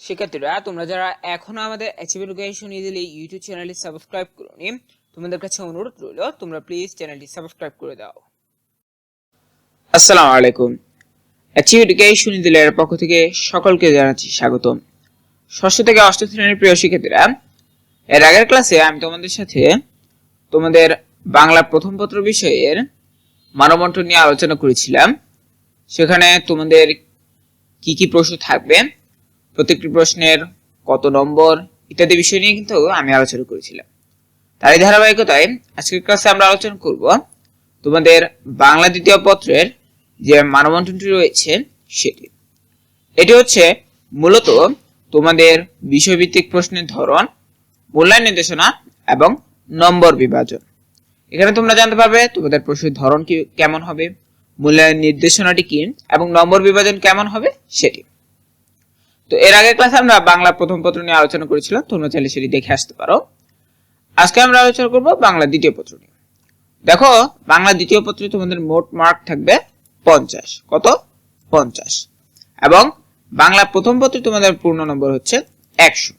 শিক্ষার্থীরা, তোমরা যারা এখনও আমাদের অ্যাচিভ এডুকেশন ইজিলি ইউটিউব চ্যানেলটি সাবস্ক্রাইব করোনি, তোমাদের কাছে অনুরোধ রইল, তোমরা প্লিজ চ্যানেলটি সাবস্ক্রাইব করে দাও। আসসালামু আলাইকুম। অ্যাচিভ এডুকেশন ইজিলের পক্ষ থেকে সকলকে জানাচ্ছি স্বাগতম। ষষ্ঠ থেকে অষ্টম শ্রেণির প্রিয় শিক্ষার্থীরা, এর আগের ক্লাসে আমি তোমাদের সাথে তোমাদের বাংলা প্রথম পত্র বিষয়ের মানবন্টন নিয়ে আলোচনা করেছিলাম। সেখানে তোমাদের কি কি প্রশ্ন থাকবে প্রত্যেকটি প্রশ্নের কত নম্বর ইত্যাদি বিষয় নিয়ে কিন্তু আমি আলোচনা করেছিলাম। তারই ধারাবাহিকতায় আজকের ক্লাসে আমরা আলোচনা করব তোমাদের বাংলা দ্বিতীয় পত্রের যে মানবন্টনটি রয়েছে সেটি। এটি হচ্ছে মূলত তোমাদের বিষয়ভিত্তিক প্রশ্নের ধরন, মূল্যায়ন নির্দেশনা এবং নম্বর বিভাজন। এখানে তোমরা জানতে পারবে তোমাদের প্রশ্নের ধরন কি কেমন হবে, মূল্যায়ন নির্দেশনাটি কি এবং নম্বর বিভাজন কেমন হবে সেটি। তো এর আগের ক্লাসে আমরা বাংলা প্রথম পত্র নিয়ে আলোচনা করেছিলাম তোমরা চাইলে সেটি দেখে আসতে পারো। আজকে আমরা আলোচনা করব বাংলা দ্বিতীয় পত্র নিয়ে। দেখো, বাংলা দ্বিতীয় পত্রে তোমাদের মোট মার্ক থাকবে পঞ্চাশ। কত? পঞ্চাশ। এবং বাংলা প্রথম পত্রে তোমাদের পূর্ণ নম্বর হচ্ছে একশো।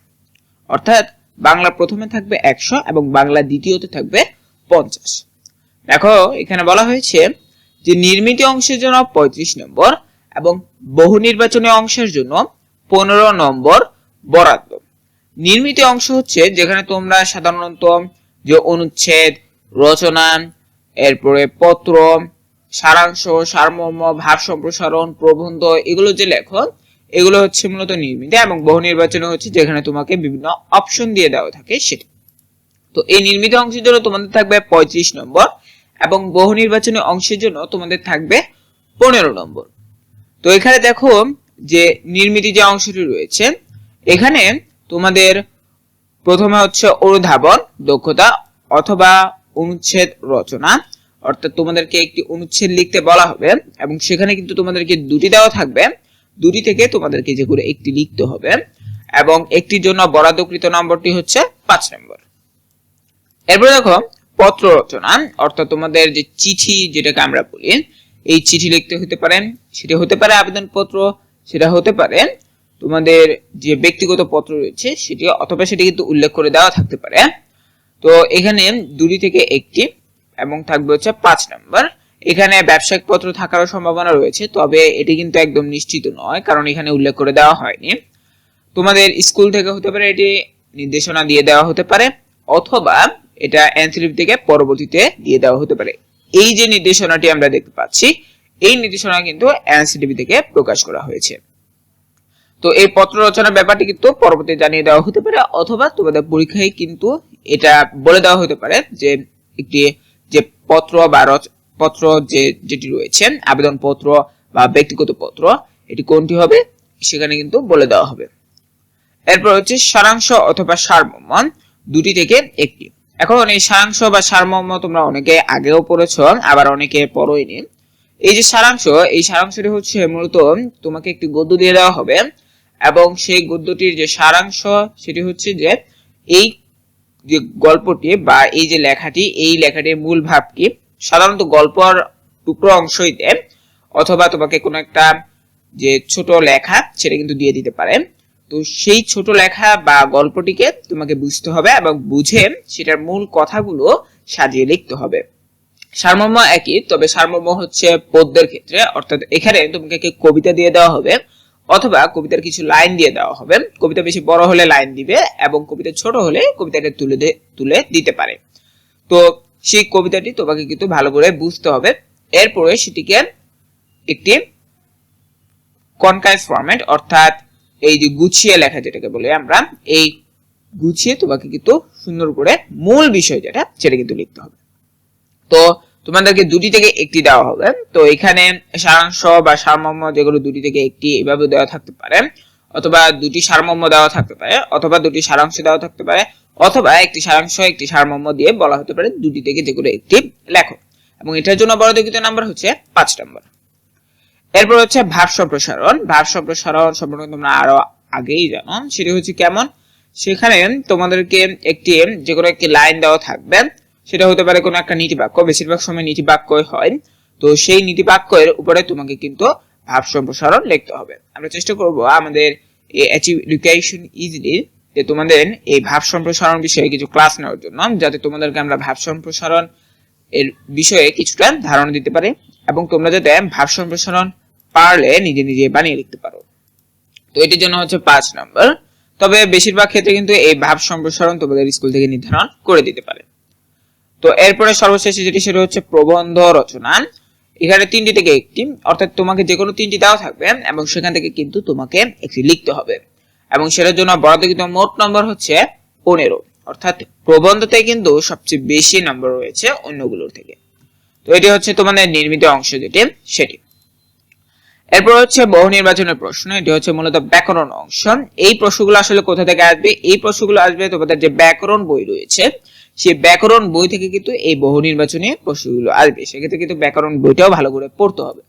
অর্থাৎ বাংলা প্রথমে থাকবে একশো এবং বাংলা দ্বিতীয়তে থাকবে পঞ্চাশ। দেখো, এখানে বলা হয়েছে যে নির্মিত অংশের জন্য পঁয়ত্রিশ নম্বর এবং বহু নির্বাচনী অংশের জন্য পনেরো নম্বর বরাদ্দ। নির্মিত অংশ হচ্ছে যেখানে তোমরা সাধারণত যে অনুচ্ছেদ রচনা এরপরে পত্র, সারাংশ, সারমর্ম ভাব সম্প্রসারণ, প্রবন্ধ, এগুলো যে লেখো এগুলো হচ্ছে মূলত নির্মিত এবং বহু নির্বাচনে হচ্ছে যেখানে তোমাকে বিভিন্ন অপশন দিয়ে দেওয়া থাকে সেটা। তো এই নির্মিত অংশের জন্য তোমাদের থাকবে পঁয়ত্রিশ নম্বর এবং বহু নির্বাচনী অংশের জন্য তোমাদের থাকবে পনেরো নম্বর। তো এখানে দেখো যে নির্মিত যে অংশটি রয়েছে, এখানে তোমাদের প্রথমে হচ্ছে অনুধাবন, দক্ষতা অথবা অনুচ্ছেদ রচনা। অর্থাৎ তোমাদেরকে একটি অনুচ্ছেদ লিখতে বলা হবে এবং সেখানে কিন্তু তোমাদেরকে দুটি দেওয়া থাকবে। দুটি থেকে তোমাদেরকে যে করে একটি লিখতে হবে এবং একটির জন্য বরাদ্দকৃত নম্বরটি হচ্ছে পাঁচ নম্বর। এরপরে দেখো, পত্র রচনা। অর্থাৎ তোমাদের যে চিঠি যেটাকে আমরা বলি, এই চিঠি লিখতে হতে পারে সেটা হতে পারে আবেদনপত্র সেটা হতে পারে তোমাদের যে ব্যক্তিগত পত্র রয়েছে সেটি, অথবা সেটি কিন্তু উল্লেখ করে দেওয়া থাকতে পারে। তো এখানে দুটি থেকে একটি এবং থাকবে হচ্ছে পাঁচ নম্বর। এখানে ব্যবসায়িক পত্র থাকারও সম্ভাবনা রয়েছে, তবে এটি কিন্তু একদম নিশ্চিত নয়, কারণ এখানে উল্লেখ করে দেওয়া হয়নি। তোমাদের স্কুল থেকে হতে পারে এটি নির্দেশনা দিয়ে দেওয়া হতে পারে, অথবা এটা এনসিলিপ থেকে পরবর্তীতে দিয়ে দেওয়া হতে পারে। এই যে নির্দেশনাটি আমরা দেখতে পাচ্ছি এই নির্দেশনা কিন্তু এনসিটিভি থেকে প্রকাশ করা হয়েছে। তো এই পত্র রচনার ব্যাপারটি কিন্তু পরবর্তী জানিয়ে দেওয়া হতে পারে, অথবা তোমাদের পরীক্ষায় কিন্তু এটা বলে দেওয়া হতে পারে যে একটি যে পত্র বা পত্র যে, যেটি রয়েছে আবেদন পত্র বা ব্যক্তিগত পত্র, এটি কোনটি হবে, সেখানে কিন্তু বলে দেওয়া হবে। এরপর হচ্ছে সারাংশ অথবা সারমর্ম, দুটি থেকে একটি। এখন এই সারাংশ বা সারমর্ম তোমরা অনেকে আগেও পড়েছো, আবার অনেকে পড়োইনি। এই যে সারাংশ, এই সারাংশটি হচ্ছে মূলত তোমাকে একটি গদ্য দিয়ে দেওয়া হবে। এবং সেই গদ্যটির যে সারাংশ, সেটি হচ্ছে যে এই যে গল্পটি বা এই যে লেখাটি, এই লেখাটির মূল ভাব কি? সাধারণত গল্পর টুকরো অংশই দেয় অথবা তোমাকে কোনো একটা যে ছোট লেখা, সেটা কিন্তু দিয়ে দিতে পারে। তো সেই ছোট লেখা বা গল্পটিকে তোমাকে বুঝতে হবে এবং বুঝে সেটার মূল কথাগুলো সাজিয়ে লিখতে হবে। সারমর্ম একই, তবে সারমর্ম হচ্ছে পদ্যের ক্ষেত্রে, অর্থাৎ এখানে তোমাকে একটি কবিতা দিয়ে দেওয়া হবে, অথবা কবিতার কিছু লাইন দিয়ে দেওয়া হবে। কবিতা বেশি বড় হলে লাইন দিবে, এবং কবিতা ছোট হলে কবিতাটা তুলে তুলে দিতে পারে। তো সেই কবিতাটি তোমাকে কিন্তু ভালো করে বুঝতে হবে। এরপরে সেটিকে একটি কনকাইজ ফরম্যাট, অর্থাৎ এই যে গুছিয়ে লেখা যেটাকে বলি আমরা, এই গুছিয়ে তোমাকে কিন্তু সুন্দর করে মূল বিষয় যেটা, সেটা কিন্তু লিখতে হবে। তো তোমাদেরকে দুটি থেকে একটি দেওয়া হবে। তো এখানে সারাংশ বা সারমর্ম যেগুলো দুটি থেকে একটি এভাবে দেওয়া থাকতে পারে, অথবা দুটি সারমর্ম দেওয়া থাকতে পারে, অথবা দুটি সারাংশ দেওয়া থাকতে পারে, অথবা একটি সারাংশ, একটি সারমর্ম দিয়ে বলা হতে পারে দুটি থেকে যেগুলো একটি লেখো। এবং এটার জন্য বরাদ্দকৃত নাম্বার হচ্ছে পাঁচ নম্বর। এরপর হচ্ছে ভাব সম্প্রসারণ ভাব সম্প্রসারণ সম্পর্কে তোমরা আরও আগেই জানো, সেটি হচ্ছে কেমন? সেখানে তোমাদেরকে একটি যে কোনো একটি লাইন দেওয়া থাকবে। সেটা হতে পারে কোনো একটা নীতি বাক্য বেশিরভাগ সময় নীতি বাক্যই হয়। তো সেই নীতি বাক্যের উপরে তোমাকে কিন্তু ভাব সম্প্রসারণ লিখতে হবে। আমরা চেষ্টা করব আমাদের এডুকেশন ইজিলি যে তোমাদের এই ভাব সম্প্রসারণ বিষয়ে কিছু ক্লাস নেওয়ার জন্য, যাতে তোমাদেরকে আমরা ভাব সম্প্রসারণ এর বিষয়ে কিছুটা ধারণা দিতে পারি এবং তোমরা যাতে ভাব সম্প্রসারণ পারলে নিজে নিজে বানিয়ে লিখতে পারো। তো এটির জন্য হচ্ছে পাঁচ নম্বর। তবে বেশিরভাগ ক্ষেত্রে কিন্তু এই ভাব সম্প্রসারণ তোমাদের স্কুল থেকে নির্ধারণ করে দিতে পারে। তো এরপরে সর্বশেষে যেটি, সেটা হচ্ছে প্রবন্ধ রচনা। এখানে তিনটি থেকে একটি, অর্থাৎ তোমাকে যে কোনো তিনটি দেওয়া থাকবে, এবং সেখান থেকে কিন্তু তোমাকে একটি লিখতে হবে। এবং সেটার জন্য বরাদ্দকৃত মোট নম্বর হচ্ছে পনেরো। অর্থাৎ প্রবন্ধতে কিন্তু সবচেয়ে বেশি নম্বর রয়েছে অন্যগুলোর থেকে। তো এটি হচ্ছে তোমাদের নির্মিত অংশ যেটি, সেটি। এরপর হচ্ছে বহু নির্বাচনের প্রশ্ন, এটি হচ্ছে মূলত ব্যাকরণ অংশ। এই প্রশ্নগুলো আসলে কোথা থেকে আসবে? এই প্রশ্নগুলো আসবে তোমাদের যে ব্যাকরণ বই রয়েছে সেই ব্যাকরণ বই থেকে কিন্তু এই বহু নির্বাচনী প্রশ্নগুলো আসবে। সেক্ষেত্রে কিন্তু ব্যাকরণ বইটাও ভালো করে পড়তে হবে।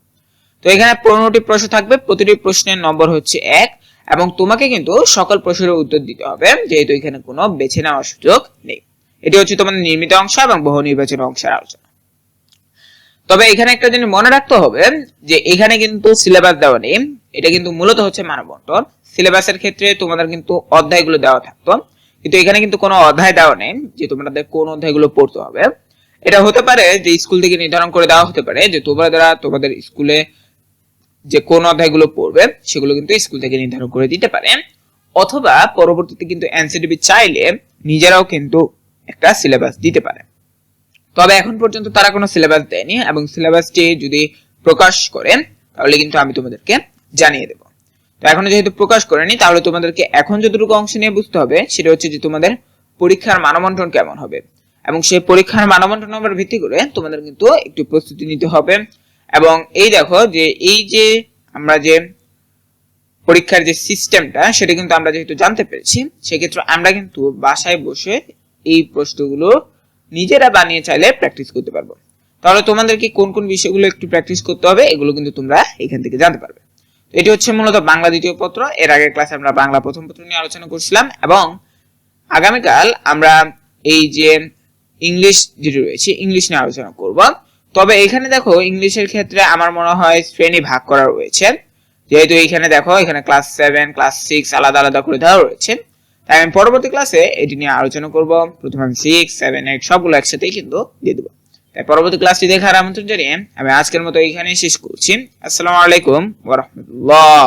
তো এখানে পনেরোটি প্রশ্ন থাকবে। প্রতিটি প্রশ্নের নম্বর হচ্ছে এক এবং তোমাকে কিন্তু সকল প্রশ্নের উত্তর দিতে হবে, যেহেতু এখানে কোনো বেছে নেওয়ার সুযোগ নেই। এটি হচ্ছে তোমাদের নির্মিত অংশ এবং বহু নির্বাচনী অংশের আলোচনা। তবে এখানে একটা জিনিস মনে রাখতে হবে, যে এখানে কিন্তু সিলেবাস দেওয়া নেই। এটা কিন্তু মূলত হচ্ছে মানব বন্টন সিলেবাসের ক্ষেত্রে তোমাদের কিন্তু অধ্যায়গুলো দেওয়া থাকতো। কিন্তু এখানে কিন্তু কোনো অধ্যায় দেওয়া নেই, যে তোমাদের কোন অধ্যায়গুলো পড়তে হবে। এটা হতে পারে যে স্কুল থেকে নির্ধারণ করে দেওয়া হতে পারে, যে তোমরা যারা তোমাদের স্কুলে যে কোন অধ্যায়গুলো পড়বে, সেগুলো কিন্তু স্কুল থেকে নির্ধারণ করে দিতে পারে। অথবা পরবর্তীতে কিন্তু এনসিডিবি চাইলে নিজেরাও কিন্তু একটা সিলেবাস দিতে পারে। তবে এখন পর্যন্ত তারা কোনো সিলেবাস দেয়নি এবং সিলেবাসটি যদি প্রকাশ করেন তাহলে কিন্তু আমি তোমাদেরকে জানিয়ে দেব। তো এখনও যেহেতু প্রকাশ করেনি, তাহলে তোমাদেরকে এখন যতটুকু অংশ নিয়ে বুঝতে হবে, সেটা হচ্ছে যে তোমাদের পরীক্ষার মানবন্টন কেমন হবে। এবং সেই পরীক্ষার মানবন্টন নম্বর ভিত্তি করে তোমাদের কিন্তু একটু প্রস্তুতি নিতে হবে। এবং এই দেখো যে, এই যে আমরা যে পরীক্ষার যে সিস্টেমটা সেটা কিন্তু আমরা যেহেতু জানতে পেরেছি, সেক্ষেত্রে আমরা কিন্তু বাসায় বসে এই প্রশ্নগুলো নিজেরা বানিয়ে চাইলে প্র্যাকটিস করতে পারব। তাহলে তোমাদেরকে কোন কোন বিষয়গুলো একটু প্র্যাকটিস করতে হবে, এগুলো কিন্তু তোমরা এখান থেকে জানতে পারবে। এটি হচ্ছে মূলত বাংলা দ্বিতীয় পত্র। এর আগের ক্লাসে আমরা বাংলা প্রথম পত্র নিয়ে আলোচনা করছিলাম এবং আগামীকাল আমরা এই যে ইংলিশ যেটি রয়েছে, ইংলিশ নিয়ে আলোচনা করব। তবে এখানে দেখো ইংলিশের ক্ষেত্রে আমার মনে হয় শ্রেণি ভাগ করা রয়েছে। যেহেতু এখানে দেখো, এখানে ক্লাস সেভেন, ক্লাস সিক্স আলাদা আলাদা করে দেওয়া রয়েছে। তাই আমি পরবর্তী ক্লাসে এটি নিয়ে আলোচনা করব। প্রথমে আমি সিক্স, সেভেন, এইট সবগুলো একসাথেই কিন্তু দিয়ে দেবো। তাই পরবর্তী ক্লাসটি দেখার আমন্ত্রণ জানিয়ে আমি আজকের মতো এখানেই শেষ করছি। আসসালামু আলাইকুম ওরহমতুল্লাহ